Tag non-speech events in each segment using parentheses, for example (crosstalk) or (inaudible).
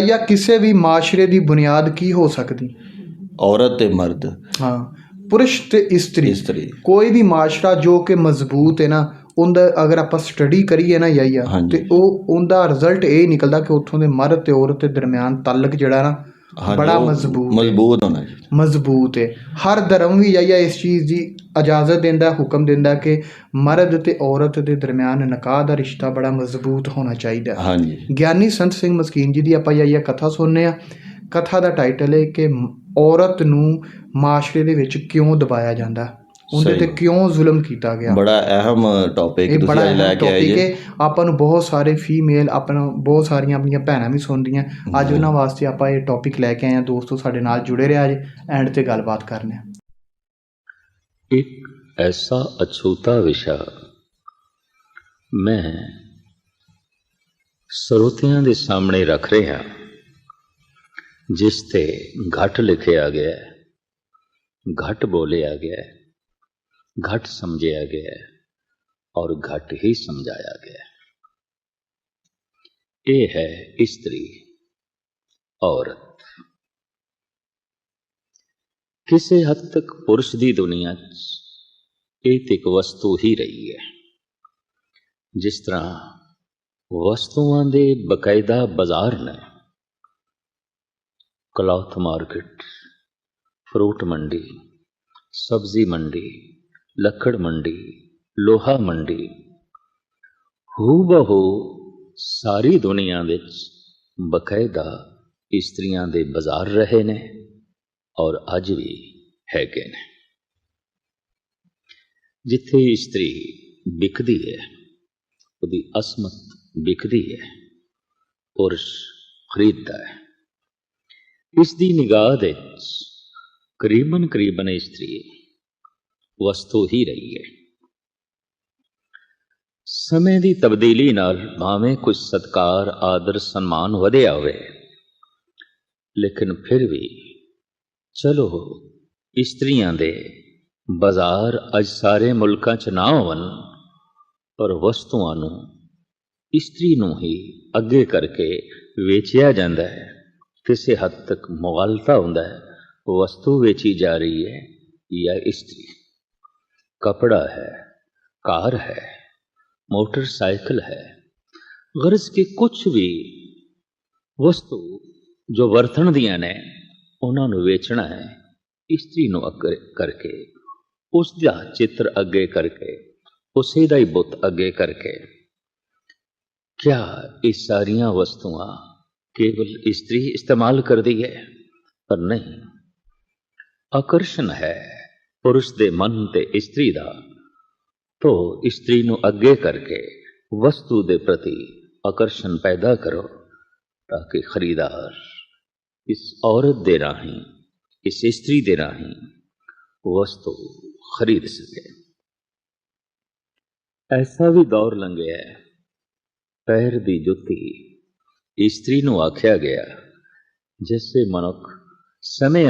ਜਾਂ ਕਿਸੇ ਵੀ ਮਾਸ਼ਰੇ ਦੀ ਬੁਨਿਆਦ ਕੀ ਹੋ ਸਕਦੀ? ਔਰਤ ਤੇ ਮਰਦ। ਹਾਂ। ਪੁਰਸ਼ ਤੇ ਇਸਤਰੀ। ਇਸਤਰੀ। ਕੋਈ ਵੀ ਮਾਸ਼ਰਾ ਜੋ ਕਿ ਮਜ਼ਬੂਤ ਹੈ ਨਾ ਉਹਦਾ ਅਗਰ ਆਪਾਂ ਸਟੱਡੀ ਕਰੀਏ ਨਾ ਯਾਇਆ ਹਾਂਜੀ। ਤੇ ਉਹ ਉਹਦਾ ਰਿਜ਼ਲਟ ਇਹ ਨਿਕਲਦਾ ਕਿ ਉੱਥੋਂ ਦੇ ਮਰਦ ਤੇ ਔਰਤ ਦੇ ਦਰਮਿਆਨ ਤਾਲੁਕ ਜਿਹੜਾ ਨਾ ਬੜਾ ਮਜ਼ਬੂਤ। ਮਜ਼ਬੂਤ ਹੋਣਾ ਜੀ। ਮਜ਼ਬੂਤ ਹੈ। ਹਰ ਧਰਮ ਵੀ ਯਾਇਆ ਇਸ ਚੀਜ਼ ਦੀ ਇਜਾਜ਼ਤ ਦਿੰਦਾ ਹੁਕਮ ਦਿੰਦਾ ਕਿ ਮਰਦ ਤੇ ਔਰਤ ਦੇ ਦਰਮਿਆਨ ਨਿਕਾਹ ਦਾ ਰਿਸ਼ਤਾ ਬੜਾ ਮਜ਼ਬੂਤ ਹੋਣਾ ਚਾਹੀਦਾ। ਹਾਂਜੀ। ਗਿਆਨੀ ਸੰਤ ਸਿੰਘ ਮਸਕੀਨ ਜੀ ਦੀ ਆਪਾਂ ਯਾਇਆ ਕਥਾ ਸੁਣਨੇ ਆ। ਕਥਾ ਦਾ ਟਾਈਟਲ ਹੈ ਕਿ ਔਰਤ ਨੂੰ ਮਾਸ਼ਰੇ ਦੇ ਵਿੱਚ ਕਿਉਂ ਦਬਾਇਆ ਜਾਂਦਾ? ਉਹਦੇ ਤੇ ਕਿਉਂ ਜ਼ੁਲਮ ਕੀਤਾ ਗਿਆ? ਬੜਾ ਅਹਿਮ ਟੌਪਿਕ ਤੁਸੀਂ ਲੈ ਕੇ ਆਏ ਜੀ। ਆਪਾਂ ਨੂੰ ਬਹੁਤ ਸਾਰੇ ਫੀਮੇਲ ਆਪਣਾ ਬਹੁਤ ਸਾਰੀਆਂ ਆਪਣੀਆਂ ਭੈਣਾਂ ਵੀ ਸੁਣਦੀਆਂ ਅੱਜ ਉਹਨਾਂ ਵਾਸਤੇ ਆਪਾਂ ਇਹ ਟੌਪਿਕ ਲੈ ਕੇ ਆਏ ਆ ਦੋਸਤੋ ਸਾਡੇ ਨਾਲ ਜੁੜੇ ਰਹੇ ਅੱਜ ਐਂਡ ਤੇ ਗੱਲਬਾਤ ਕਰਨੇ ਆ ਇੱਕ ਐਸਾ ਅਛੂਤਾ ਵਿਸ਼ਾ ਮੈਂ ਸਰੋਤਿਆਂ ਦੇ ਸਾਹਮਣੇ ਰੱਖ ਰਿਹਾ ਜਿਸ ਤੇ ਘਟ ਲਿਖਿਆ ਗਿਆ ਘਟ ਬੋਲਿਆ ਗਿਆ ਹੈ। ਘਟ ਸਮਝਿਆ ਗਿਆ ਹੈ ਔਰ ਘਟ ਹੀ ਸਮਝਾਇਆ ਗਿਆ ਹੈ। ਇਹ ਹੈ ਇਸਤਰੀ, ਔਰਤ। ਕਿਸੇ ਹੱਦ ਤੱਕ ਪੁਰਸ਼ ਦੀ ਦੁਨੀਆ 'ਚ ਇਹ ਤੇ ਇੱਕ ਵਸਤੂ ਹੀ ਰਹੀ ਹੈ। ਜਿਸ ਤਰ੍ਹਾਂ ਵਸਤੂਆਂ ਦੇ ਬਕਾਇਦਾ ਬਾਜ਼ਾਰ ਨੇ, ਕਲੌਥ ਮਾਰਕੀਟ, ਫਰੂਟ ਮੰਡੀ, ਸਬਜ਼ੀ ਮੰਡੀ ਲੱਕੜ ਮੰਡੀ ਲੋਹਾ ਮੰਡੀ ਹੂ ਬਹੂ ਸਾਰੀ ਦੁਨੀਆ ਵਿੱਚ ਬਕਾਇਦਾ ਇਸਤਰੀਆਂ ਦੇ ਬਾਜ਼ਾਰ ਰਹੇ ਨੇ ਔਰ ਅੱਜ ਵੀ ਹੈਗੇ ਨੇ ਜਿੱਥੇ ਇਸਤਰੀ ਵਿਕਦੀ ਹੈ ਉਹਦੀ ਅਸਮਤ ਵਿਕਦੀ ਹੈ ਪੁਰਸ਼ ਖਰੀਦਦਾ ਹੈ ਇਸ ਦੀ ਨਿਗਾਹ ਦੇ ਵਿੱਚ ਕਰੀਬਨ ਕਰੀਬਨ ਇਸਤਰੀ ਵਸਤੂ ਹੀ ਰਹੀ ਹੈ। ਸਮੇਂ ਦੀ ਤਬਦੀਲੀ ਨਾਲ ਭਾਵੇਂ ਕੁਝ ਸਤਕਾਰ, ਆਦਰ, ਸਨਮਾਨ ਵਧਿਆ ਹੋਵੇ, ਲੇਕਿਨ ਫਿਰ ਵੀ ਚਲੋ, ਇਸਤਰੀਆਂ ਦੇ ਬਾਜ਼ਾਰ ਅੱਜ ਸਾਰੇ ਮੁਲਕਾਂ 'ਚ ਨਾ ਹੋਵਨ ਪਰ ਵਸਤੂਆਂ ਨੂੰ, ਇਸਤਰੀ ਨੂੰ ਹੀ ਅੱਗੇ ਕਰਕੇ ਵੇਚਿਆ ਜਾਂਦਾ ਹੈ। ਕਿਸੇ ਹੱਦ ਤੱਕ ਮੁਗਲਤਾ ਹੁੰਦਾ ਹੈ, ਵਸਤੂ ਵੇਚੀ ਜਾ ਰਹੀ ਹੈ ਜਾਂ ਇਸਤਰੀ। ਕਪੜਾ ਹੈ ਕਾਰ ਹੈ ਮੋਟਰਸਾਈਕਲ ਹੈ ਗਰਜ਼ ਕੇ ਕੁਝ ਵੀ ਵਸਤੂ ਜੋ ਵਰਤਣ ਦੀਆਂ ਨੇ ਉਹਨਾਂ ਨੂੰ ਵੇਚਣਾ ਹੈ ਇਸਤਰੀ ਨੂੰ ਅੱਗੇ ਕਰਕੇ ਉਸ ਦਾ ਚਿੱਤਰ ਅੱਗੇ ਕਰਕੇ ਉਸੇ ਦਾ ਹੀ ਬੁੱਤ ਅੱਗੇ ਕਰਕੇ ਕਿਆ ਇਹ ਸਾਰੀਆਂ ਵਸਤੂਆਂ ਕੇਵਲ ਇਸਤਰੀ ਇਸਤੇਮਾਲ ਕਰਦੀ ਹੈ ਪਰ ਨਹੀਂ ਆਕਰਸ਼ਣ ਹੈ ਪੁਰਸ਼ ਦੇ ਮਨ ਤੇ ਇਸਤਰੀ ਦਾ ਤੋ ਇਸਤਰੀ ਨੂੰ ਅੱਗੇ ਕਰਕੇ ਵਸਤੂ ਦੇ ਪ੍ਰਤੀ ਆਕਰਸ਼ਣ ਪੈਦਾ ਕਰੋ ਤਾਂ ਕਿ ਖਰੀਦਾਰ ਇਸ ਔਰਤ ਦੇ ਰਾਹੀਂ ਇਸ ਇਸਤਰੀ ਦੇ ਰਾਹੀਂ ਵਸਤੂ ਖਰੀਦ ਸਕੇ ਐਸਾ ਵੀ ਦੌਰ ਲੰਘਿਆ ਹੈ ਪੈਰ ਦੀ ਜੁੱਤੀ ਇਸਤਰੀ ਨੂੰ ਆਖਿਆ ਗਿਆ ਜਿਸੇ ਮਨੁੱਖ ਸਮੇਂ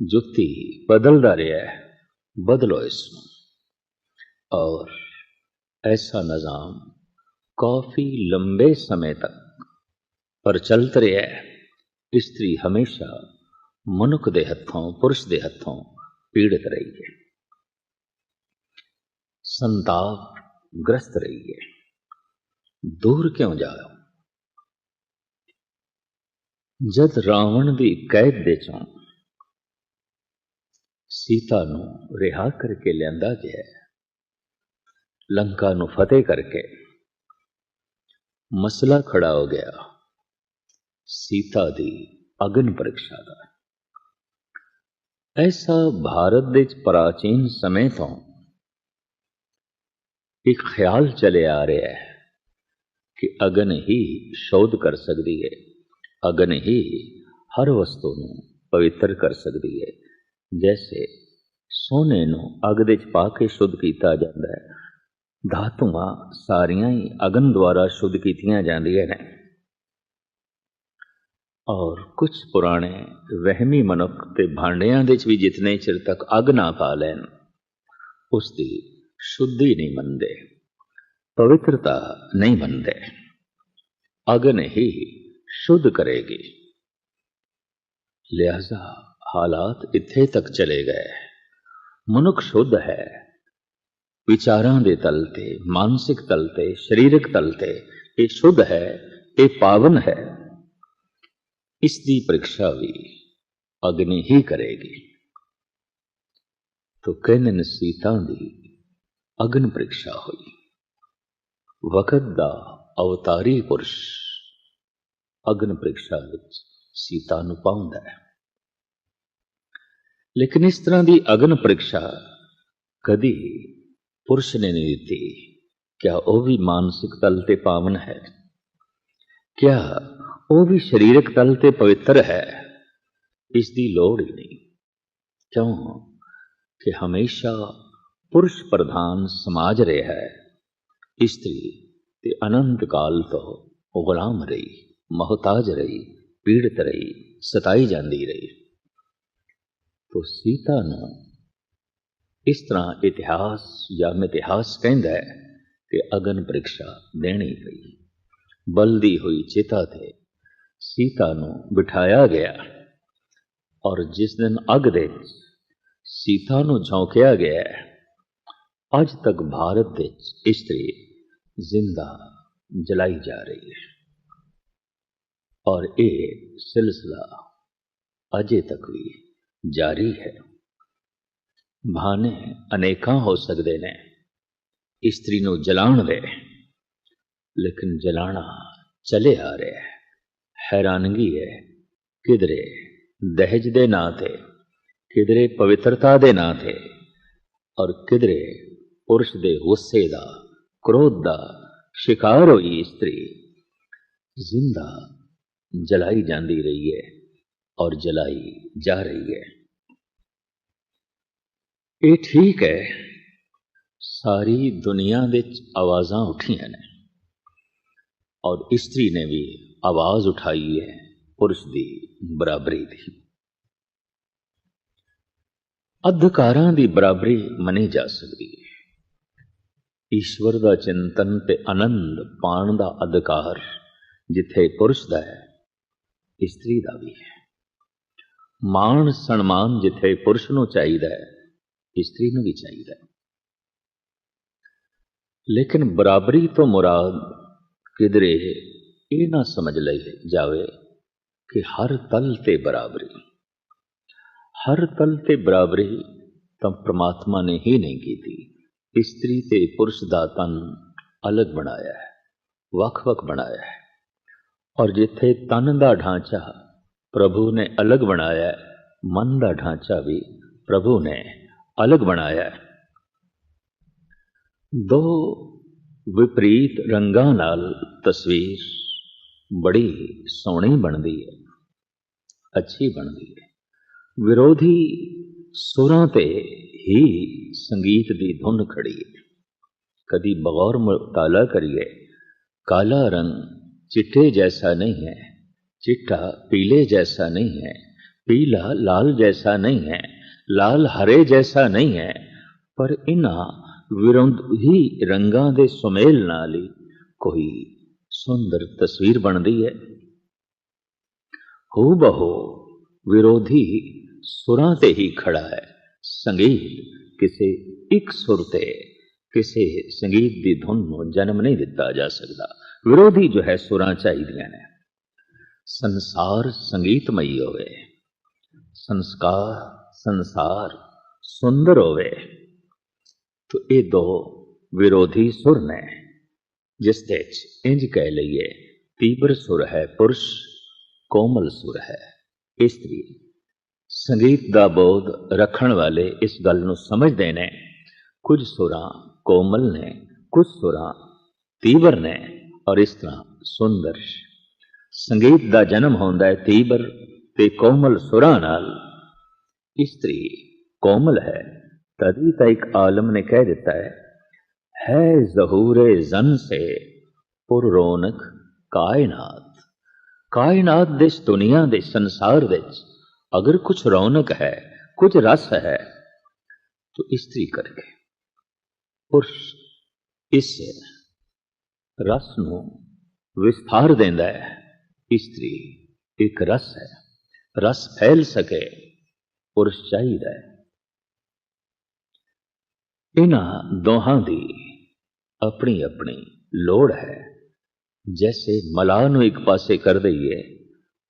ਅਨੁਸਾਰ ਜੁੱਤੀ ਬਦਲਦਾ ਰਿਹਾ ਹੈ ਬਦਲੋ ਇਸ ਨੂੰ और ऐसा निज़ाम काफ़ी लंबे समय तक ਪ੍ਰਚਲਿਤ ਰਿਹਾ ਹੈ ਇਸਤਰੀ ਹਮੇਸ਼ਾ ਮਨੁੱਖ ਦੇ ਹੱਥੋਂ ਪੁਰਸ਼ ਦੇ ਹੱਥੋਂ ਪੀੜਿਤ ਰਹੀ ਹੈ ਸੰਤਾਪ ਗ੍ਰਸਤ ਰਹੀ ਹੈ ਦੂਰ ਕਿਉਂ ਜਾਓ ਜਦ ਰਾਵਣ ਦੀ ਕੈਦ ਦੇ ਚੋਂ ਸੀਤਾ ਨੂੰ ਰਿਹਾ ਕਰਕੇ ਲਿਆਂਦਾ ਗਿਆ ਲੰਕਾ ਨੂੰ ਫਤਿਹ ਕਰਕੇ ਮਸਲਾ ਖੜਾ ਹੋ ਗਿਆ। ਸੀਤਾ ਦੀ ਅਗਨ ਪ੍ਰੀਖਿਆ ਦਾ। ਐਸਾ ਭਾਰਤ ਦੇ ਪ੍ਰਾਚੀਨ ਸਮੇਂ ਤੋਂ ਇੱਕ ਖਿਆਲ ਚਲੇ ਆ ਰਿਹਾ ਹੈ ਕਿ ਅਗਨ ਹੀ ਸ਼ੋਧ ਕਰ ਸਕਦੀ ਹੈ। ਅਗਨ ਹੀ ਹਰ ਵਸਤੂ ਨੂੰ ਪਵਿੱਤਰ ਕਰ ਸਕਦੀ ਹੈ। ਜੈਸੇ ਸੋਨੇ ਨੂੰ ਅਗ ਦੇ ਚ ਪਾ ਕੇ ਸ਼ੁੱਧ ਕੀਤਾ ਜਾਂਦਾ ਹੈ ਧਾਤੂਆਂ ਸਾਰੀਆਂ ਹੀ ਅਗਨ ਦੁਆਰਾ ਸ਼ੁੱਧ ਕੀਤੀਆਂ ਜਾਂਦੀਆਂ ਨੇ ਔਰ ਕੁਝ ਪੁਰਾਣੇ ਵਹਿਮੀ ਮਨੁੱਖ ਤੇ ਭਾਂਡਿਆਂ ਦੇ ਚ ਵੀ ਜਿਤਨੇ ਚਿਰ ਤੱਕ ਅਗ ਨਾ ਪਾ ਲੈਣ ਉਸ ਦੀ ਸ਼ੁੱਧੀ ਨਹੀਂ ਮੰਨਦੇ ਪਵਿੱਤਰਤਾ ਨਹੀਂ ਮੰਨਦੇ ਅਗਨ ਹੀ ਸ਼ੁੱਧ ਕਰੇਗੀ ਲਿਹਾਜ਼ਾ ਹਾਲਾਤ ਇੱਥੇ ਤੱਕ ਚਲੇ ਗਏ। ਮਨੁੱਖ ਸ਼ੁੱਧ ਹੈ। ਵਿਚਾਰਾਂ ਦੇ ਤਲ ਤੇ, ਮਾਨਸਿਕ ਤਲ ਤੇ, ਸਰੀਰਕ ਤਲ ਤੇ ਇਹ ਸ਼ੁੱਧ ਹੈ, ਇਹ ਪਾਵਨ ਹੈ। ਇਸ ਦੀ ਪ੍ਰੀਖਿਆ ਵੀ ਅਗਨੀ ਹੀ ਕਰੇਗੀ। ਤੋ ਕਹਿੰਦੇ ਸੀਤਾ ਦੀ ਅਗਨ ਪ੍ਰੀਖਿਆ ਹੋਈ। ਵਕਤ ਦਾ ਅਵਤਾਰੀ ਪੁਰਸ਼ ਅਗਨ ਪ੍ਰੀਖਿਆ ਵਿੱਚ ਸੀਤਾ ਨੂੰ ਪਾਉਂਦਾ ਹੈ। ਲੇਕਿਨ ਇਸ ਤਰ੍ਹਾਂ ਦੀ ਅਗਨ ਪ੍ਰੀਖਿਆ ਕਦੀ ਪੁਰਸ਼ ਨੇ ਨਹੀਂ ਦਿੱਤੀ। ਕਿਆ ਉਹ ਵੀ ਮਾਨਸਿਕ ਤਲ ਤੇ ਪਾਵਨ ਹੈ? ਕਿਆ ਉਹ ਵੀ ਸਰੀਰਕ ਤਲ ਤੇ ਪਵਿੱਤਰ ਹੈ? ਇਸ ਦੀ ਲੋੜ ਹੀ ਨਹੀਂ। ਕਿਉਂ? ਕਿ ਹਮੇਸ਼ਾ ਪੁਰਸ਼ ਪ੍ਰਧਾਨ ਸਮਾਜ ਰਿਹਾ ਹੈ। ਇਸਤਰੀ ਤੇ ਅਨੰਤ ਕਾਲ ਤੋਂ ਗੁਲਾਮ ਰਹੀ, ਮਹਤਾਜ ਰਹੀ, ਪੀੜਤ ਰਹੀ, ਸਤਾਈ ਜਾਂਦੀ ਰਹੀ। ਤੋ ਸੀਤਾ ਨੂੰ। ਇਸ ਤਰ੍ਹਾਂ ਇਤਿਹਾਸ ਜਾਂ ਮਿਥਿਹਾਸ ਕਹਿੰਦਾ ਹੈ ਕਿ ਅਗਨ ਪ੍ਰੀਖਿਆ ਦੇਣੀ ਪਈ ਬਲਦੀ ਹੋਈ ਚਿਤਾ ਤੇ ਸੀਤਾ ਨੂੰ ਬਿਠਾਇਆ ਗਿਆ ਔਰ ਜਿਸ ਦਿਨ ਅਗ ਦੇ ਸੀਤਾ ਨੂੰ ਝੌਂਕਿਆ ਗਿਆ ਅੱਜ ਤੱਕ ਭਾਰਤ ਦੇ ਇਸਤਰੀ ਜ਼ਿੰਦਾ ਜਲਾਈ ਜਾ ਰਹੀ ਹੈ। ਔਰ ਇਹ ਸਿਲਸਿਲਾ ਅਜੇ ਤੱਕ ਵੀ ਜਾਰੀ ਹੈ। ਬਹਾਨੇ ਅਨੇਕਾਂ ਹੋ ਸਕਦੇ ਨੇ। ਇਸਤਰੀ ਨੂੰ ਜਲਾਉਣ ਦੇ। ਲੇਕਿਨ ਜਲਾਣਾ ਚਲੇ ਆ ਰਿਹਾ ਹੈ। ਹੈਰਾਨਗੀ ਹੈ। ਕਿਧਰੇ? ਦਹਜ ਦੇ ਨਾਂ ਤੇ। ਕਿਧਰੇ ਪਵਿੱਤਰਤਾ ਦੇ ਨਾਂ ਤੇ। ਔਰ ਕਿਧਰੇ ਪੁਰਸ਼ ਦੇ ਗੁੱਸੇ ਦਾ, ਕ੍ਰੋਧ ਦਾ ਸ਼ਿਕਾਰ ਹੋਈ ਇਸਤਰੀ। ਜ਼ਿੰਦਾ ਜਲਾਈ ਜਾਂਦੀ ਰਹੀ ਹੈ। ਔਰ ਜਲਾਈ ਜਾ ਰਹੀ ਹੈ ਇਹ ਠੀਕ ਹੈ ਸਾਰੀ ਦੁਨੀਆ ਵਿੱਚ ਆਵਾਜ਼ਾਂ ਉੱਠੀਆਂ ਨੇ ਔਰ ਇਸਤਰੀ ਨੇ ਵੀ ਆਵਾਜ਼ ਉਠਾਈ ਹੈ ਪੁਰਸ਼ ਦੀ ਬਰਾਬਰੀ ਦੀ ਅਧਿਕਾਰਾਂ ਦੀ ਬਰਾਬਰੀ ਮੰਨੀ ਜਾ ਸਕਦੀ ਹੈ ਈਸ਼ਵਰ ਦਾ ਚਿੰਤਨ ਤੇ ਆਨੰਦ ਪਾਣ ਦਾ ਅਧਿਕਾਰ ਜਿੱਥੇ ਪੁਰਸ਼ ਦਾ ਹੈ ਇਸਤਰੀ ਦਾ ਵੀ ਹੈ ਮਾਣ ਸਨਮਾਨ ਜਿੱਥੇ ਪੁਰਸ਼ ਨੂੰ ਚਾਹੀਦਾ ਹੈ ਇਸਤਰੀ ਨੂੰ ਵੀ ਚਾਹੀਦਾ ਹੈ। ਲੇਕਿਨ ਬਰਾਬਰੀ ਤੋਂ ਮੁਰਾਦ ਕਿਧਰੇ ਇਹ ਨਾ ਸਮਝ ਲਈ ਜਾਵੇ ਕਿ ਹਰ ਤਲ ਤੇ ਬਰਾਬਰੀ। ਹਰ ਤਲ ਤੇ ਬਰਾਬਰੀ ਤਾਂ ਪ੍ਰਮਾਤਮਾ ਨੇ ਹੀ ਨਹੀਂ ਕੀਤੀ। ਇਸਤਰੀ ਤੇ ਪੁਰਸ਼ ਦਾ ਤਨ ਅਲੱਗ ਬਣਾਇਆ ਹੈ, ਵੱਖ-ਵੱਖ ਬਣਾਇਆ ਹੈ। ਔਰ ਜਿੱਥੇ ਤਨ ਦਾ ਢਾਂਚਾ ਪ੍ਰਭੂ ਨੇ ਅਲੱਗ ਬਣਾਇਆ ਮਨ ਦਾ ਢਾਂਚਾ ਵੀ ਪ੍ਰਭੂ ਨੇ ਅਲੱਗ ਬਣਾਇਆ ਦੋ ਵਿਪਰੀਤ ਰੰਗਾਂ ਨਾਲ ਤਸਵੀਰ ਬੜੀ ਸੋਹਣੀ ਬਣਦੀ ਹੈ, ਅੱਛੀ ਬਣਦੀ ਹੈ। ਵਿਰੋਧੀ ਸੁਰਾਂ ਤੇ ਹੀ ਸੰਗੀਤ ਦੀ ਧੁਨ ਖੜੀ ਹੈ। ਕਦੀ ਬਗੌਰ ਮੁਤਾਲਾ ਕਰੀਏ, ਕਾਲਾ ਰੰਗ ਚਿੱਟੇ ਜੈਸਾ ਨਹੀਂ ਹੈ। चिट्टा पीले जैसा नहीं है पीला लाल जैसा नहीं है लाल हरे जैसा नहीं है ਪਰ ਇਹਨਾਂ ਵਿਰੋਧੀ ਰੰਗਾਂ ਦੇ ਸੁਮੇਲ ਨਾਲ ਹੀ ਕੋਈ ਸੁੰਦਰ ਤਸਵੀਰ ਬਣਦੀ ਹੈ ਹੋ ਬਹੋ ਵਿਰੋਧੀ ਸੁਰਾਂ ਤੇ ਹੀ ਖੜਾ ਹੈ ਸੰਗੀਤ ਕਿਸੇ ਇੱਕ ਸੁਰ ਤੇ ਕਿਸੇ ਸੰਗੀਤ ਦੀ ਧੁਨ ਨੂੰ ਜਨਮ ਨਹੀਂ ਦਿੱਤਾ ਜਾ ਸਕਦਾ ਵਿਰੋਧੀ ਜੋ ਹੈ ਸੁਰਾਂ ਚਾਹੀਦੀਆਂ ਨੇ ਸੰਸਾਰ ਸੰਗੀਤਮਈ ਹੋਵੇ। ਸੰਸਕਾਰ, ਸੰਸਾਰ ਸੁੰਦਰ ਹੋਵੇ। ਤੋ ਇਹ ਦੋ ਵਿਰੋਧੀ ਸੁਰ ਨੇ, ਜਿਸ ਦੇ ਚ ਇੰਜ ਕਹਿ ਲਈਏ, ਤੀਬਰ ਸੁਰ ਹੈ, ਪੁਰਸ਼ ਕੋਮਲ ਸੁਰ ਹੈ। ਇਸਤਰੀ, ਸੰਗੀਤ ਦਾ ਬੋਧ ਰੱਖਣ ਵਾਲੇ ਇਸ ਗੱਲ ਨੂੰ ਸਮਝਦੇ ਨੇ, ਕੁਝ ਸੁਰਾਂ ਕੋਮਲ ਨੇ, ਕੁਝ ਸੁਰਾਂ ਤੀਵਰ ਨੇ, ਔਰ ਇਸ ਤਰ੍ਹਾਂ ਸੁੰਦਰ ਸੰਗੀਤ ਦਾ ਜਨਮ ਹੁੰਦਾ ਹੈ ਤੀਬਰ ਤੇ ਕੋਮਲ ਸੁਰਾਂ ਨਾਲ। ਇਸਤਰੀ ਕੋਮਲ ਹੈ, ਤਦੀ ਤਾਂ ਇੱਕ ਆਲਮ ਨੇ ਕਹਿ ਦਿੱਤਾ ਹੈ ਹੈ ਜ਼ਹੂਰੇ ਜ਼ਨ ਸੇ ਪੁਰ ਰੌਨਕ ਕਾਇਨਾਤ। ਕਾਇਨਾਤ ਦੇ ਇਸ ਦੁਨੀਆ ਦੇ ਸੰਸਾਰ ਵਿੱਚ ਅਗਰ ਕੁਝ ਰੌਣਕ ਹੈ, ਕੁਝ ਰਸ ਹੈ, ਤਾਂ ਇਸਤਰੀ ਕਰਕੇ ਪੁਰਸ਼ ਇਸ ਰਸ ਨੂੰ ਵਿਸਥਾਰ ਦਿੰਦਾ ਹੈ। ਇਸਤਰੀ ਇੱਕ ਰਸ ਹੈ। ਰਸ ਫੈਲ ਸਕੇ, ਪੁਰਸ਼ ਚਾਹੀਦਾ ਹੈ। ਇਹਨਾਂ ਦੋਹਾਂ ਦੀ ਆਪਣੀ ਆਪਣੀ ਲੋੜ ਹੈ। ਜੈਸੇ ਮਲਾਹ ਨੂੰ ਇੱਕ ਪਾਸੇ ਕਰ ਦਈਏ,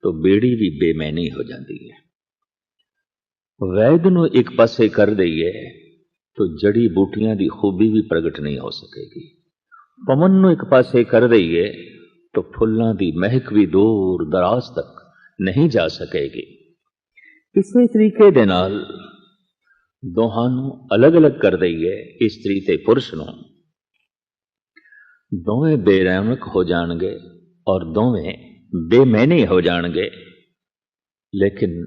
ਤਾਂ ਬੇੜੀ ਵੀ ਬੇਮੈਨੀ ਹੋ ਜਾਂਦੀ ਹੈ। ਵੈਦ ਨੂੰ ਇੱਕ ਪਾਸੇ ਕਰ ਦਈਏ, ਤਾਂ ਜੜੀ ਬੂਟੀਆਂ ਦੀ ਖੂਬੀ ਵੀ ਪ੍ਰਗਟ ਨਹੀਂ ਹੋ ਸਕੇਗੀ। ਪਵਨ ਨੂੰ ਇੱਕ ਪਾਸੇ ਕਰ ਦਈਏ ਤਾਂ ਫੁੱਲਾਂ ਦੀ ਮਹਿਕ ਵੀ ਦੂਰ ਦਰਾਜ਼ ਤੱਕ ਨਹੀਂ ਜਾ ਸਕੇਗੀ ਇਸੇ ਤਰੀਕੇ ਦੇ ਨਾਲ ਦੋਹਾਂ ਨੂੰ ਅਲੱਗ-ਅਲੱਗ ਕਰ ਦਈਏ ਇਸਤਰੀ ਤੇ ਪੁਰਸ਼ ਨੂੰ ਦੋਵੇਂ ਬੇਰਹਿਮਕ ਹੋ ਜਾਣਗੇ ਔਰ ਦੋਵੇਂ ਬੇਮੈਨੇ ਹੋ ਜਾਣਗੇ ਲੇਕਿਨ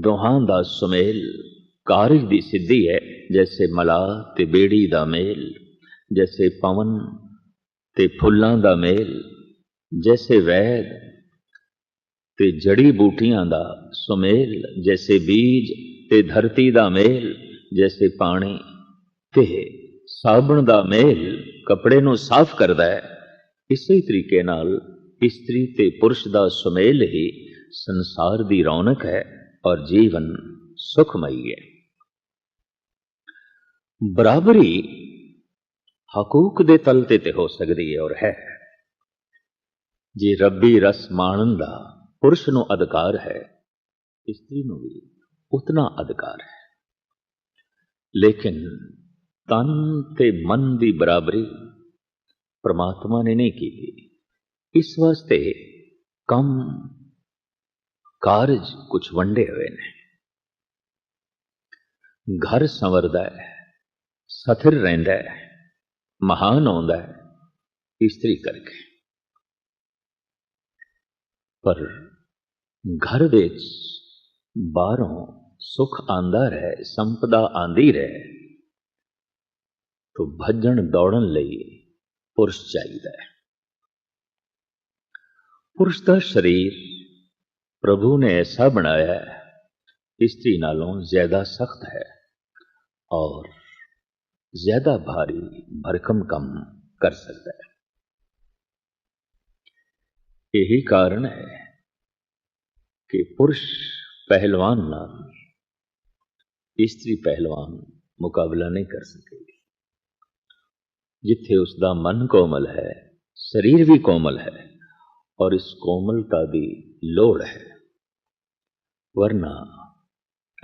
ਦੋਹਾਂ ਦਾ ਸੁਮੇਲ ਕਾਰਜ ਦੀ ਸਿੱਧੀ ਹੈ ਜੈਸੇ ਮਲਾ ਤੇ ਬੇੜੀ ਦਾ ਮੇਲ ਜੈਸੇ ਪਵਨ ਤੇ ਫੁੱਲਾਂ ਦਾ ਮੇਲ ਜੈਸੇ ਵੈਦ ਤੇ ਜੜੀ ਬੂਟੀਆਂ ਦਾ ਸੁਮੇਲ ਜੈਸੇ ਬੀਜ ਤੇ ਧਰਤੀ ਦਾ ਮੇਲ ਜੈਸੇ ਪਾਣੀ ਤੇ ਸਾਬਣ ਦਾ ਮੇਲ ਕੱਪੜੇ ਨੂੰ ਸਾਫ਼ ਕਰਦਾ ਹੈ ਇਸੇ ਤਰੀਕੇ ਨਾਲ ਇਸਤਰੀ ਤੇ ਪੁਰਸ਼ ਦਾ ਸੁਮੇਲ ਹੀ ਸੰਸਾਰ ਦੀ ਰੌਣਕ ਹੈ ਔਰ ਜੀਵਨ ਸੁਖਮਈ ਹੈ ਬਰਾਬਰੀ ਹਕੂਕ ਦੇ ਤਲ ਤੇ ਤੇ ਹੋ ਸਕਦੀ ਹੈ ਔਰ ਹੈ ਜੇ ਰੱਬੀ ਰਸ ਮਾਣਨ ਦਾ ਪੁਰਸ਼ ਨੂੰ ਅਧਿਕਾਰ ਹੈ, ਇਸਤਰੀ ਨੂੰ ਵੀ ਉਤਨਾ ਅਧਿਕਾਰ ਹੈ। ਲੇਕਿਨ ਤਨ ਤੇ ਮਨ ਦੀ ਬਰਾਬਰੀ ਪ੍ਰਮਾਤਮਾ ਨੇ ਨਹੀਂ ਕੀਤੀ। ਇਸ ਵਾਸਤੇ ਕੰਮ ਕਾਰਜ ਕੁਝ ਵੰਡੇ ਹੋਏ ਨੇ। ਘਰ ਸੰਵਰਦਾ ਹੈ, ਸਥਿਰ ਰਹਿੰਦਾ ਹੈ, ਮਹਾਨ ਆਉਂਦਾ ਹੈ, ਇਸਤਰੀ ਕਰਕੇ। ਪਰ ਘਰ ਵਿੱਚ ਬਾਹਰੋਂ ਸੁਖ ਆਂਦਾ ਰਹੇ, ਸੰਪਦਾ ਆਂਦੀ ਰਹੇ, ਤੋ ਭੱਜਣ ਦੌੜਨ ਲਈ ਪੁਰਸ਼ ਚਾਹੀਦਾ ਹੈ। ਪੁਰਸ਼ ਦਾ ਸਰੀਰ ਪ੍ਰਭੂ ਨੇ ਐਸਾ ਬਣਾਇਆ ਹੈ, ਇਸਤਰੀ ਨਾਲੋਂ ਜ਼ਿਆਦਾ ਸਖਤ ਹੈ ਔਰ ਜ਼ਿਆਦਾ ਭਾਰੀ ਭਰਕਮ ਕੰਮ ਕਰ ਸਕਦਾ ਹੈ ਇਹੀ ਕਾਰਨ ਹੈ ਕਿ ਪੁਰਸ਼ ਪਹਿਲਵਾਨ ਨਾਲ ਇਸਤਰੀ ਪਹਿਲਵਾਨ ਮੁਕਾਬਲਾ ਨਹੀਂ ਕਰ ਸਕੇਗੀ ਜਿੱਥੇ ਉਸ ਦਾ ਮਨ ਕੋਮਲ ਹੈ ਸਰੀਰ ਵੀ ਕੋਮਲ ਹੈ ਔਰ ਇਸ ਕੋਮਲਤਾ ਦੀ ਲੋੜ ਹੈ ਵਰਨਾ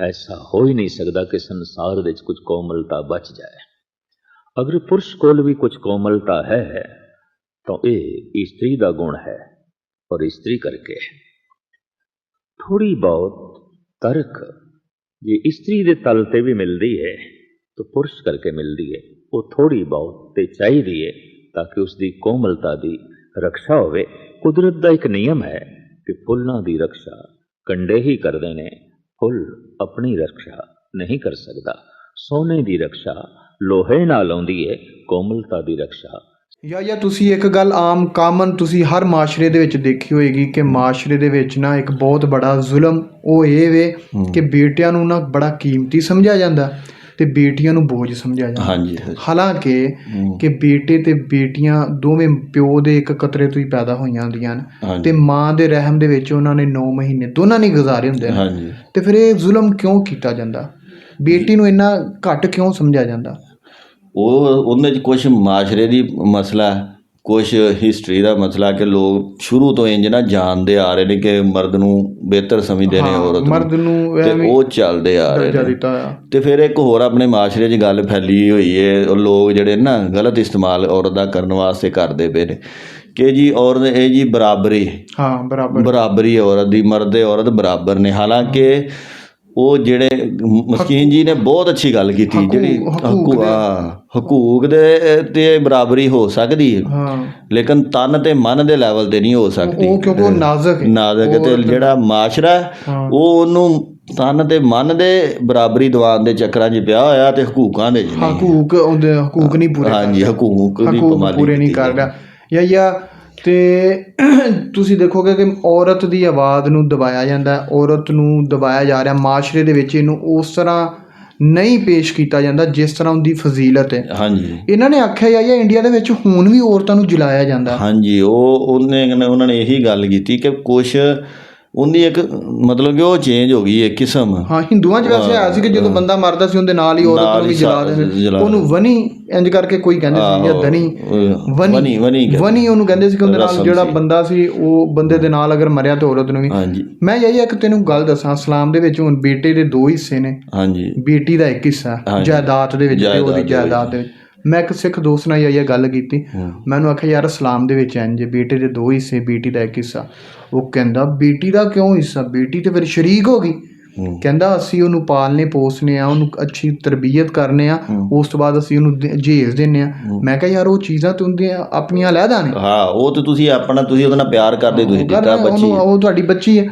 ਐਸਾ ਹੋ ਹੀ ਨਹੀਂ ਸਕਦਾ ਕਿ ਸੰਸਾਰ ਵਿੱਚ ਕੁਝ ਕੋਮਲਤਾ ਬਚ ਜਾਏ ਅਗਰ ਪੁਰਸ਼ ਕੋਲ ਵੀ ਕੁਝ ਕੋਮਲਤਾ ਹੈ ਤਾਂ ਇਹ ਇਸਤਰੀ ਦਾ ਗੁਣ ਹੈ ਔਰ ਇਸਤਰੀ ਕਰਕੇ। ਹੈ ਥੋੜੀ ਬਹੁਤ ਤਰਕ, ਜੇ ਇਸਤਰੀ ਦੇ ਤਲ ਤੇ ਵੀ ਮਿਲਦੀ ਹੈ ਤਾਂ ਪੁਰਸ਼ ਕਰਕੇ ਮਿਲਦੀ ਹੈ ਉਹ ਥੋੜੀ ਬਹੁਤ ਤੇ ਚਾਹੀਦੀ ਹੈ ਤਾਂ ਕਿ ਉਸ ਦੀ ਕੋਮਲਤਾ ਦੀ ਰੱਖਿਆ ਹੋਵੇ। ਕੁਦਰਤ ਦਾ ਇੱਕ ਨਿਯਮ ਹੈ ਕਿ ਫੁੱਲਾਂ ਦੀ ਰੱਖਿਆ ਕੰਡੇ ਹੀ ਕਰਦੇ ਨੇ, ਫੁੱਲ ਆਪਣੀ ਰੱਖਿਆ ਨਹੀਂ ਕਰ ਸਕਦਾ। ਸੋਨੇ ਦੀ ਰੱਖਿਆ ਲੋਹੇ ਨਾਲ ਆਉਂਦੀ ਹੈ ਕੋਮਲਤਾ ਦੀ ਰੱਖਿਆ ਜਾਂ ਜਾਂ ਤੁਸੀਂ ਇੱਕ ਗੱਲ ਆਮ ਕਾਮਨ ਤੁਸੀਂ ਹਰ ਮਾਸ਼ਰੇ ਦੇ ਵਿੱਚ ਦੇਖੀ ਹੋਏਗੀ ਕਿ ਮਾਸ਼ਰੇ ਦੇ ਵਿੱਚ ਨਾ ਇੱਕ ਬਹੁਤ ਬੜਾ ਜ਼ੁਲਮ ਉਹ ਇਹ ਵੇ ਕਿ ਬੇਟਿਆਂ ਨੂੰ ਨਾ ਬੜਾ ਕੀਮਤੀ ਸਮਝਿਆ ਜਾਂਦਾ ਤੇ ਬੇਟੀਆਂ ਨੂੰ ਬੋਝ ਸਮਝਿਆ ਜਾਂਦਾ। ਹਾਂਜੀ ਹਾਲਾਂਕਿ ਕਿ ਬੇਟੇ ਤੇ ਬੇਟੀਆਂ ਦੋਵੇਂ ਪਿਓ ਦੇ ਇੱਕ ਕਤਰੇ ਤੋਂ ਹੀ ਪੈਦਾ ਹੋਈਆਂ ਹੁੰਦੀਆਂ ਨੇ ਤੇ ਮਾਂ ਦੇ ਰਹਿਮ ਦੇ ਵਿੱਚ ਉਹਨਾਂ ਨੇ 9 ਮਹੀਨੇ ਦੋਨਾਂ ਨੇ ਗੁਜ਼ਾਰੇ ਹੁੰਦੇ ਨੇ ਤੇ ਫਿਰ ਇਹ ਜ਼ੁਲਮ ਕਿਉਂ ਕੀਤਾ ਜਾਂਦਾ? ਬੇਟੀ ਨੂੰ ਇੰਨਾ ਘੱਟ ਕਿਉਂ ਸਮਝਿਆ ਜਾਂਦਾ? ਉਹ ਉਹਦੇ ਚ ਕੁਝ ਮਾਸ਼ਰੇ ਦੀ ਮਸਲਾ ਕੁਝ ਹਿਸਟਰੀ ਦਾ ਮਸਲਾ ਕਿ ਲੋਕ ਸ਼ੁਰੂ ਤੋਂ ਇੰਜ ਨਾ ਜਾਣਦੇ ਆ ਰਹੇ ਨੇ ਕਿ ਮਰਦ ਨੂੰ ਬਿਹਤਰ ਸਮਝਦੇ ਨੇ ਔਰਤ ਮਰਦ ਨੂੰ ਤੇ ਉਹ ਚੱਲਦੇ ਆ ਰਹੇ ਨੇ। ਤੇ ਫਿਰ ਇੱਕ ਹੋਰ ਆਪਣੇ ਮਾਸ਼ਰੇ 'ਚ ਗੱਲ ਫੈਲੀ ਹੋਈ ਏ ਉਹ ਲੋਕ ਜਿਹੜੇ ਨਾ ਗਲਤ ਇਸਤੇਮਾਲ ਔਰਤ ਦਾ ਕਰਨ ਵਾਸਤੇ ਕਰਦੇ ਪਏ ਨੇ। ਕਿ ਜੀ ਔਰਤ ਇਹ ਜੀ ਬਰਾਬਰੀ ਹਾਂ ਬਰਾਬਰ ਔਰਤ ਦੀ ਮਰਦ ਤੇ ਔਰਤ ਬਰਾਬਰ ਨੇ। ਹਾਲਾਂਕਿ ਉਹ ਜਿਹੜੇ ਮਸਕੀਨ ਜੀ ਨੇ ਬਹੁਤ ਅੱਛੀ ਗੱਲ ਕੀਤੀ ਜਿਹੜੀ ਹਕੂਕ ਹਕੂ- ਦੇ- ਹਾਂ, ਹਕੂਕ ਦੇ ਤੇ ਬਰਾਬਰੀ ਹੋ ਸਕਦੀ ਹੈ। ਲੇਕਿਨ ਤਨ ਤੇ ਮਨ ਦੇ ਲੈਵਲ ਤੇ ਨਹੀਂ ਹੋ ਸਕਦੀ। ਉਹ ਕਿਉਂਕਿ ਉਹ ਨਾਜ਼ੁਕ ਹੈ। ਨਾਜ਼ੁਕ ਤੇ ਜਿਹੜਾ ਮਾਸ਼ਰਾ। ਉਹ ਉਹਨੂੰ ਤਨ ਤੇ ਮਨ ਦੇ ਬਰਾਬਰੀ ਦੀਵਾਨ ਦੇ ਚੱਕਰਾਂ 'ਚ ਪਿਆ ਹੋਇਆ ਤੇ ਹਕੂਕਾਂ ਦੇ ਹਕੂਕ ਉਹਦੇ ਹਕੂਕ ਨਹੀਂ ਪੂਰੇ ਹਾਂਜੀ ਹਕੂਕ ਦੀ ਕਮਾਲੀ ਪੂਰੇ ਨਹੀਂ ਕਰ ਰਿਹਾ। ਜਾਂ ਜਾਂ ਤੇ ਤੁਸੀਂ ਦੇਖੋਗੇ ਕਿ ਔਰਤ ਦੀ ਆਵਾਜ਼ ਨੂੰ ਦਬਾਇਆ ਜਾਂਦਾ ਔਰਤ ਨੂੰ ਦਬਾਇਆ ਜਾ ਰਿਹਾ ਮਾਸ਼ਰੇ ਦੇ ਵਿੱਚ ਇਹਨੂੰ ਉਸ ਤਰ੍ਹਾਂ ਨਹੀਂ ਪੇਸ਼ ਕੀਤਾ ਜਾਂਦਾ ਜਿਸ ਤਰ੍ਹਾਂ ਉਹਦੀ ਫਜ਼ੀਲਤ ਹੈ। ਹਾਂਜੀ। ਇਹਨਾਂ ਨੇ ਆਖਿਆ ਯਾ ਇੰਡੀਆ ਦੇ ਵਿੱਚ ਹੁਣ ਵੀ ਔਰਤਾਂ ਨੂੰ ਜਲਾਇਆ ਜਾਂਦਾ। ਹਾਂਜੀ ਉਹ ਉਹਨੇ ਉਹਨਾਂ ਨੇ ਇਹੀ ਗੱਲ ਕੀਤੀ ਕਿ ਕੁਛ ਉਹਦੀ ਇੱਕ ਮਤਲਬ ਕਿ ਉਹ ਚੇਂਜ ਹੋ ਗਈ ਹੈ ਕਿਸਮ। ਹਾਂ ਹਿੰਦੂਆਂ 'ਚ ਵੈਸੇ ਆਇਆ ਸੀ ਕਿ ਜਦੋਂ ਬੰਦਾ ਮਰਦਾ ਸੀ ਉਹਦੇ ਨਾਲ ਹੀ ਔਰਤ ਨੂੰ ਵੀ ਜਲਾ ਦਿੰਦੇ ਉਹਨੂੰ ਵਨੀ ਇੰਜ ਕਰਕੇ ਕੋਈ ਕਹਿੰਦੇ ਸੀ ਜਾਂ ਦਨੀ ਵਨੀ ਵਨੀ ਉਹਨੂੰ ਕਹਿੰਦੇ ਸੀ ਕਿ ਉਹਦੇ ਨਾਲ ਜਿਹੜਾ। ਬੰਦਾ ਸੀ ਉਹ ਬੰਦੇ ਦੇ ਨਾਲ ਅਗਰ ਮਰਿਆ ਤੇ ਔਰਤ ਨੂੰ ਵੀ। ਮੈਂ ਇਹ ਇੱਕ ਤੈਨੂੰ ਗੱਲ ਦੱਸਾਂ ਇਸਲਾਮ ਦੇ ਵਿੱਚ ਹੁਣ ਬੇਟੇ ਦੇ ਦੋ ਹਿੱਸੇ ਨੇ। ਹਾਂਜੀ। ਬੇਟੀ ਦਾ ਇੱਕ ਹਿੱਸਾ ਜਾਇਦਾਦ ਦੇ ਵਿੱਚ ਤੇ ਉਹਦੀ ਜਾਇਦਾਦ ਦੇ ਵਿੱਚ। ਮੈਂ ਇੱਕ ਸਿੱਖ ਦੋਸਤ ਨਾਲ ਇਹ ਗੱਲ ਕੀਤੀ। ਮੈਨੂੰ ਆਖਿਆ ਯਾਰ ਇਸਲਾਮ ਦੇ ਵਿੱਚ ਇੰਜ ਬੇਟੇ ਦੇ ਦੋ ਹਿੱਸੇ ਬੇਟੀ ਦਾ ਇੱਕ ਹਿੱਸਾ। ਉਹ ਕਹਿੰਦਾ ਬੇਟੀ ਦਾ ਕਿਉਂ ਹਿੱਸਾ? ਬੇਟੀ ਤਾਂ ਫਿਰ ਸ਼ਰੀਕ ਹੋ ਗਈ। ਕਹਿੰਦਾ ਅਸੀਂ ਉਹਨੂੰ ਪਾਲਨੇ ਪੋਸਨੇ ਆ ਉਹਨੂੰ ਅੱਛੀ ਤਰਬੀਅਤ ਕਰਨੇ ਆ ਉਸ ਤੋਂ ਬਾਅਦ ਅਸੀਂ ਉਹਨੂੰ ਜੇਜ਼ ਦਿੰਨੇ ਆ। ਮੈਂ ਕਿਹਾ ਯਾਰ ਉਹ ਚੀਜ਼ਾਂ ਤੇ ਹੁੰਦੀਆਂ ਆਪਣੀਆਂ ਅਲੱਗਾ ਨੇ। ਹਾਂ ਉਹ ਤੇ ਤੁਸੀਂ ਆਪਣਾ ਤੁਸੀਂ ਉਹਦੇ ਨਾਲ ਪਿਆਰ ਕਰਦੇ ਤੁਸੀਂ ਦਿੱਤਾ ਬੱਚੀ। ਉਹ ਤੁਹਾਡੀ ਬੱਚੀ ਹੈ।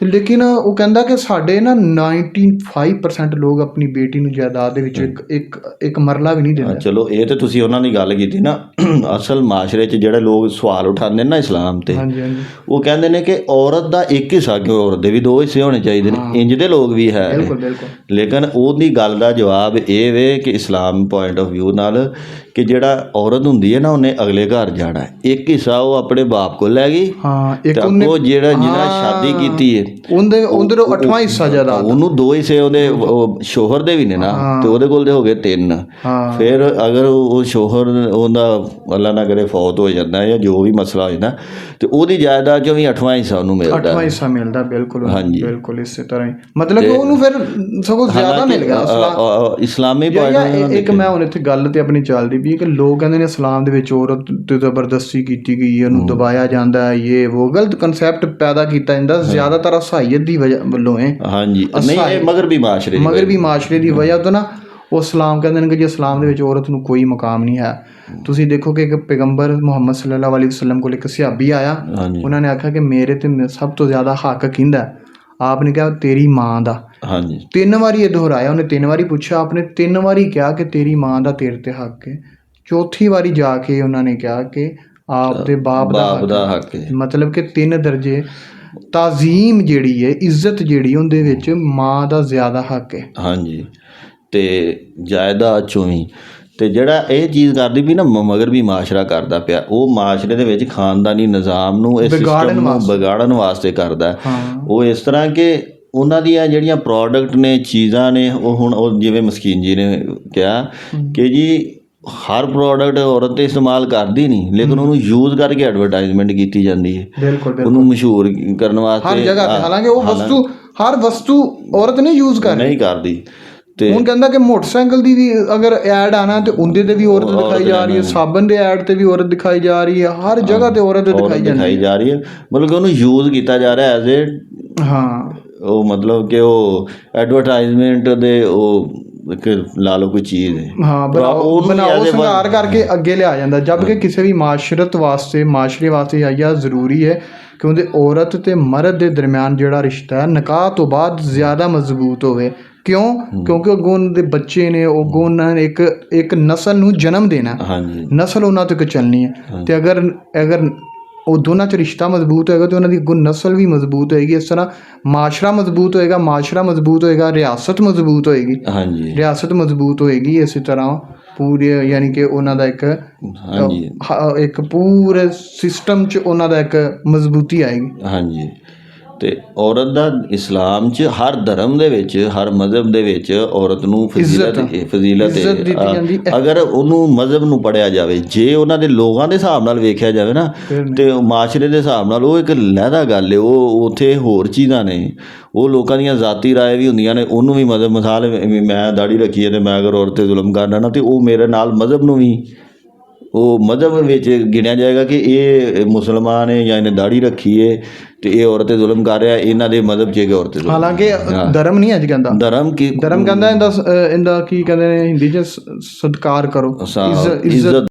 ਤੇ ਲੇਕਿਨ ਉਹ ਕਹਿੰਦਾ ਕਿ ਸਾਡੇ ਨਾ 95% ਲੋਕ ਆਪਣੀ ਬੇਟੀ ਨੂੰ ਜਾਇਦਾਦ ਦੇ ਵਿੱਚ ਇੱਕ ਇੱਕ ਇੱਕ ਮਰਲਾ ਵੀ ਨਹੀਂ ਦਿੰਦੇ। ਚਲੋ ਇਹ ਤੇ ਤੁਸੀਂ ਉਹਨਾਂ ਦੀ ਗੱਲ ਕੀਤੀ ਨਾ (clears throat) ਅਸਲ ਮਾਸ਼ਰੇ 'ਚ ਜਿਹੜੇ ਲੋਕ ਸਵਾਲ ਉਠਾਉਂਦੇ ਨੇ ਨਾ ਇਸਲਾਮ ਤੇ ਹਾਂਜੀ ਹਾਂਜੀ। ਉਹ ਕਹਿੰਦੇ ਨੇ ਕਿ ਔਰਤ ਦਾ ਇੱਕ ਹਿੱਸਾ ਕਿਉਂ ਔਰਤ ਦੇ ਵੀ ਦੋ ਹਿੱਸੇ ਹੋਣੇ ਚਾਹੀਦੇ ਨੇ। ਇੰਜ ਦੇ ਲੋਕ ਵੀ ਹੈ ਬਿਲਕੁਲ ਬਿਲਕੁਲ। ਲੇਕਿਨ ਉਹਦੀ ਗੱਲ ਦਾ ਜਵਾਬ ਇਹ ਵੇ ਕਿ ਇਸਲਾਮ ਪੁਆਇੰਟ ਆਫ View ਨਾਲ ਕਿ ਜਿਹੜਾ ਔਰਤ ਹੁੰਦੀ ਹੈ ਨਾ ਉਹਨੇ ਅਗਲੇ ਘਰ ਜਾਣਾ ਹੈ। ਇੱਕ ਹਿੱਸਾ ਉਹ ਆਪਣੇ ਬਾਪ ਕੋਲ ਲੈ ਗਈ ਹਾਂ ਇੱਕ ਤੇ ਉਹਨੇ ਉਹ ਜਿਹੜਾ ਜਿਹਨਾਂ ਸ਼ਾਦੀ ਕੀਤੀ ਹੈ ਉਹਦੇ ਉਹਦੇ ਅੱਠਵਾਂ ਹਿੱਸਾ ਜ਼ਿਆਦਾ। ਉਹਨੂੰ ਦੋ ਹਿੱਸੇ ਉਹਦੇ ਉਹ ਸ਼ੋਹਰ ਦੇ ਵੀ ਨੇ ਨਾ ਤੇ ਉਹਦੇ ਕੋਲ ਦੇ ਹੋ ਗਏ ਤਿੰਨ। ਹਾਂ। ਫਿਰ ਅਗਰ ਉਹ ਸ਼ੋਹਰ ਉਹਦਾ ਅੱਲਾ ਨਾ ਕਰੇ ਫੌਤ ਹੋ ਜਾਂਦਾ ਜਾਂ ਜੋ ਵੀ ਮਸਲਾ ਹੋ ਜਾਂਦਾ ਤੇ ਉਹਦੀ ਜਾਇਦਾਦ ਚੋਂ ਵੀ ਅੱਠਵਾਂ ਹਿੱਸਾ ਉਹਨੂੰ ਮਿਲਦਾ ਅੱਠਵਾਂ ਹਿੱਸਾ ਮਿਲਦਾ ਬਿਲਕੁਲ ਹਾਂਜੀ। ਬਿਲਕੁਲ ਇਸੇ ਤਰ੍ਹਾਂ ਹੀ। ਮਤਲਬ ਕਿ ਉਹਨੂੰ ਫਿਰ ਸਗੋਂ ਜ਼ਿਆਦਾ ਮਿਲ ਗਿਆ ਅ- ਅ- ਇਸਲਾਮੀ ਪੁਆਇੰਟ ਇੱਕ ਮੈਂ ਹੁਣ ਇੱਥੇ ਗੱਲ ਤੇ ਆਪਣੀ ਚੱਲਦੀ ਵੀ ਕਿ ਲੋਕ ਕਹਿੰਦੇ ਨੇ ਇਸਲਾਮ ਦੇ ਵਿੱਚ ਔਰਤ ਤੇ ਜ਼ਬਰਦਸਤੀ ਕੀਤੀ ਗਈ ਹੈ ਉਹਨੂੰ ਦਬਾਇਆ ਜਾਂਦਾ ਹੈ ਇਹ ਉਹ ਗਲਤ ਕਨਸੈਪਟ ਪੈਦਾ ਕੀਤਾ ਜਾਂਦਾ ਜ਼ਿਆਦਾਤਰ ਅਸਾਈਅਤ ਦੀ ਵਜ੍ਹਾ ਵੱਲੋਂ ਹੈ ਹਾਂਜੀ। ਨਹੀਂ ਇਹ ਮਗਰ ਵੀ ਮਾਸ਼ਰੇ ਦੀ ਮਗਰ ਵੀ ਮਾਸ਼ਰੇ ਦੀ ਵਜ੍ਹਾ ਤੋਂ ਨਾ ਉਹ ਇਸਲਾਮ ਕਹਿੰਦੇ ਨੇ ਕਿ ਜੀ ਇਸਲਾਮ ਦੇ ਵਿੱਚ ਔਰਤ ਨੂੰ ਕੋਈ ਮਕਾਮ ਨਹੀਂ ਹੈ। ਤੁਸੀਂ ਦੇਖੋ ਕਿ ਇੱਕ ਪੈਗੰਬਰ ਮੁਹੰਮਦ ਸੱਲੱਲਾਹੁ ਅਲੈਹਿ ਵਸੱਲਮ ਕੋਲ ਇੱਕ ਸਿਹਾਬੀ ਆਇਆ। ਉਹਨਾਂ ਨੇ ਆਖਿਆ ਕਿ ਮੇਰੇ ਤੇ ਸਭ ਤੋਂ ਜ਼ਿਆਦਾ ਹੱਕ ਕਿਹਦਾ ਹੈ? ਆਪ ਨੇ ਕਿਹਾ ਤੇਰੀ ਮਾਂ ਦਾ। ਹਾਂਜੀ। ਤਿੰਨ ਵਾਰੀ ਇਹ ਦੁਹਰਾਇਆ ਉਹਨੇ ਤਿੰਨ ਵਾਰੀ ਪੁੱਛਿਆ ਆਪਨੇ ਤਿੰਨ ਵਾਰੀ ਕਿਹਾ ਕਿ ਤੇਰੀ ਮਾਂ ਦਾ ਤੇਰੇ ਤੇ ਹੱਕ ਹੈ। ਚੌਥੀ ਵਾਰੀ ਜਾ ਕੇ ਉਹਨਾਂ ਨੇ ਕਿਹਾ ਕਿ ਆਪ ਦੇ ਬਾਪ ਦਾ ਬਾਪ ਦਾ ਹੱਕ ਹੈ। ਮਤਲਬ ਕਿ ਤਿੰਨ ਦਰਜੇ। ਤਾਜ਼ੀਮ ਜਿਹੜੀ ਹੈ ਇੱਜ਼ਤ ਜਿਹੜੀ ਉਹਦੇ ਵਿੱਚ ਮਾਂ ਦਾ ਜ਼ਿਆਦਾ ਹੱਕ ਹੈ। ਹਾਂਜੀ। ਤੇ ਜਾਇਦਾਦ ਚੋਂ ਵੀ ਤੇ ਜਿਹੜਾ ਇਹ ਚੀਜ਼ ਕਰਦੀ ਵੀ ਨਾ ਮਗਰ ਵੀ ਮਾਸ਼ਰਾ ਕਰਦਾ ਪਿਆ। ਉਹ ਮਾਸ਼ਰੇ ਦੇ ਵਿੱਚ ਖਾਨਦਾਨੀ ਨਿਜ਼ਾਮ ਨੂੰ ਇਸ ਸਿਸਟਮ ਨੂੰ ਵਿਗਾੜਨ ਵਾਸਤੇ ਕਰਦਾ। ਉਹ ਇਸ ਤਰ੍ਹਾਂ ਕਿ ਉਹਨਾਂ ਦੀਆਂ ਜਿਹੜੀਆਂ ਪ੍ਰੋਡਕਟ ਨੇ ਚੀਜ਼ਾਂ ਨੇ ਉਹ ਹੁਣ ਉਹ ਜਿਵੇਂ ਮਸਕੀਨ ਜੀ ਨੇ ਕਿਹਾ ਕਿ ਜੀ ਹਰ ਪ੍ਰੋਡਕਟ ਔਰਤ ਤੇ ਇਸਤੇਮਾਲ ਕਰਦੀ ਨਹੀਂ ਲੇਕਿਨ ਉਹਨੂੰ ਯੂਜ਼ ਕਰਕੇ ਐਡਵਰਟਾਈਜ਼ਮੈਂਟ ਕੀਤੀ ਜਾਂਦੀ ਹੈ। ਬਿਲਕੁਲ ਬਿਲਕੁਲ। ਉਹਨੂੰ ਮਸ਼ਹੂਰ ਕਰਨ ਵਾਸਤੇ ਹਰ ਜਗ੍ਹਾ ਤੇ ਹਾਲਾਂਕਿ ਉਹ ਵਸਤੂ ਹਰ ਵਸਤੂ ਔਰਤ ਨਹੀਂ ਯੂਜ਼ ਕਰ ਰਹੀ। ਨਹੀਂ ਕਰਦੀ। ਤੇ ਹੁਣ ਕਹਿੰਦਾ ਕਿ ਮੋਟਰਸਾਈਕਲ ਦੀ ਵੀ ਅਗਰ ਐਡ ਆਣਾ ਤੇ ਉਹਦੇ ਤੇ ਵੀ ਔਰਤ ਦਿਖਾਈ ਜਾ ਰਹੀ ਹੈ ਸਾਬਣ ਦੇ ਐਡ ਤੇ ਵੀ ਔਰਤ ਦਿਖਾਈ ਜਾ ਰਹੀ ਹੈ ਹਰ ਜਗ੍ਹਾ ਤੇ ਔਰਤ ਦਿਖਾਈ ਜਾਂਦੀ ਦਿਖਾਈ ਜਾ ਰਹੀ ਹੈ। ਮਤਲਬ ਕਿ ਉਹਨੂੰ ਯੂਜ਼ ਕੀਤਾ ਜਾ ਰਿਹਾ ਐਜ਼ ਏ ਹਾਂ। ਉਹ ਮਤਲਬ ਕਿ ਉਹ ਐਡਵਰਟਾਈਜ਼ਮੈਂਟ ਦੇ ਉਹ ਇੱਕ ਲਾ ਲਓ ਕੋਈ ਚੀਜ਼। ਹੈ ਹਾਂ ਬਣਾਓ ਉਹਨੂੰ ਬਣਾਓ as a ਸੰਘਾਰ ਕਰਕੇ ਅੱਗੇ ਲਿਆ ਜਾਂਦਾ। ਜਦ ਕਿ ਕਿਸੇ ਵੀ ਮਾਸ਼ਰਤ ਵਾਸਤੇ ਮਾਸ਼ਰੇ ਵਾਸਤੇ ਆਇਆ ਜ਼ਰੂਰੀ ਹੈ ਕਿ ਉਹਦੇ ਔਰਤ ਤੇ ਮਰਦ ਦੇ ਦਰਮਿਆਨ ਜਿਹੜਾ ਰਿਸ਼ਤਾ ਹੈ ਨਿਕਾਹ ਤੋਂ ਬਾਅਦ ਜ਼ਿਆਦਾ ਮਜ਼ਬੂਤ ਹੋਵੇ। ਕਿਉਂ? ਕਿਉਂਕਿ ਅੱਗੋਂ ਉਹਨਾਂ ਦੇ ਬੱਚੇ ਨੇ ਉਹ ਅੱਗੋਂ ਉਹਨਾਂ ਨੇ ਇੱਕ ਇੱਕ ਨਸਲ ਨੂੰ ਜਨਮ ਦੇਣਾ। ਹਾਂਜੀ। ਨਸਲ ਉਹਨਾਂ ਤੱਕ ਚੱਲਣੀ ਹੈ। ਤੇ ਅਗਰ ਅਗਰ ਉਹ ਦੋਨਾਂ 'ਚ ਰਿਸ਼ਤਾ ਮਜ਼ਬੂਤ ਹੋਏਗਾ ਤੇ ਉਹਨਾਂ ਦੀ ਅੱਗੋਂ ਨਸਲ ਵੀ ਮਜ਼ਬੂਤ ਹੋਏਗੀ। ਇਸ ਤਰ੍ਹਾਂ ਮਾਸ਼ਰਾ ਮਜ਼ਬੂਤ ਹੋਏਗਾ ਮਾਸ਼ਰਾ ਮਜ਼ਬੂਤ ਹੋਏਗਾ ਰਿਆਸਤ ਮਜ਼ਬੂਤ ਹੋਏਗੀ। ਹਾਂਜੀ। ਰਿਆਸਤ ਮਜ਼ਬੂਤ ਹੋਏਗੀ ਇਸੇ ਤਰ੍ਹਾਂ ਪੂਰੇ ਯਾਨੀ ਕਿ ਉਹਨਾਂ ਦਾ ਇੱਕ ਹਾਂਜੀ। ਇੱਕ ਪੂਰੇ ਸਿਸਟਮ 'ਚ ਉਹਨਾਂ ਦਾ ਇੱਕ ਮਜ਼ਬੂਤੀ ਆਏਗੀ। ਹਾਂਜੀ। ਤੇ ਔਰਤ ਦਾ ਇਸਲਾਮ 'ਚ ਹਰ ਧਰਮ ਦੇ ਵਿੱਚ ਹਰ ਮਜ਼ਹਬ ਦੇ ਵਿੱਚ ਔਰਤ ਨੂੰ ਫਜ਼ੀਲਤ ਫਜ਼ੀਲਤ ਅਗਰ ਉਹਨੂੰ ਮਜ਼ਹਬ ਨੂੰ ਪੜਿਆ ਜਾਵੇ ਜੇ ਉਹਨਾਂ ਦੇ ਲੋਕਾਂ ਦੇ ਹਿਸਾਬ ਨਾਲ ਵੇਖਿਆ ਜਾਵੇ ਨਾ। ਤੇ ਮਾਸ਼ਰੇ ਦੇ ਹਿਸਾਬ ਨਾਲ ਉਹ ਇੱਕ ਲਹਿਦਾ ਗੱਲ ਹੈ ਉਹ ਉਥੇ ਹੋਰ ਚੀਜ਼ਾਂ ਨੇ ਉਹ ਲੋਕਾਂ ਦੀਆਂ ਜ਼ਾਤੀ ਰਾਏ ਵੀ ਹੁੰਦੀਆਂ ਨੇ ਉਹਨੂੰ ਵੀ ਮਜ਼ਹਬ ਮਿਸਾਲ ਮੈਂ ਦਾੜੀ ਰੱਖੀ ਹੈ ਤੇ ਮੈਂ ਅਗਰ ਔਰਤ ਤੇ ਜ਼ੁਲਮ ਕਰਨਾ ਨਾ ਤੇ ਉਹ ਮੇਰੇ ਨਾਲ ਮਜ਼ਹਬ ਨੂੰ ਵੀ ਉਹ ਮਜ਼ਹਬ ਵਿੱਚ ਗਿਣਿਆ ਜਾਏਗਾ ਕਿ ਇਹ ਮੁਸਲਮਾਨ ਹੈ ਜਾਂ ਇਹਨੇ ਦਾੜੀ ਰੱਖੀ ਹੈ ਤੇ ਇਹ ਔਰਤ ਤੇ ਜ਼ੁਲਮ ਕਰ ਰਿਹਾ ਇਹਨਾਂ ਦੇ ਮਜ਼ਹਬ 'ਚ ਇਹ ਔਰਤ ਤੇ ਜ਼ੁਲਮ ਹਾਲਾਂਕਿ ਧਰਮ ਨਹੀਂ ਅੱਜ ਕਹਿੰਦਾ। ਧਰਮ ਕੀ ਧਰਮ ਕਹਿੰਦਾ ਇਹਦਾ ਇਹਦਾ ਕੀ ਕਹਿੰਦੇ ਨੇ ਹਿੰਦੀ 'ਚ ਸਤਿਕਾਰ ਕਰੋ। ਇੱਜ਼ਤ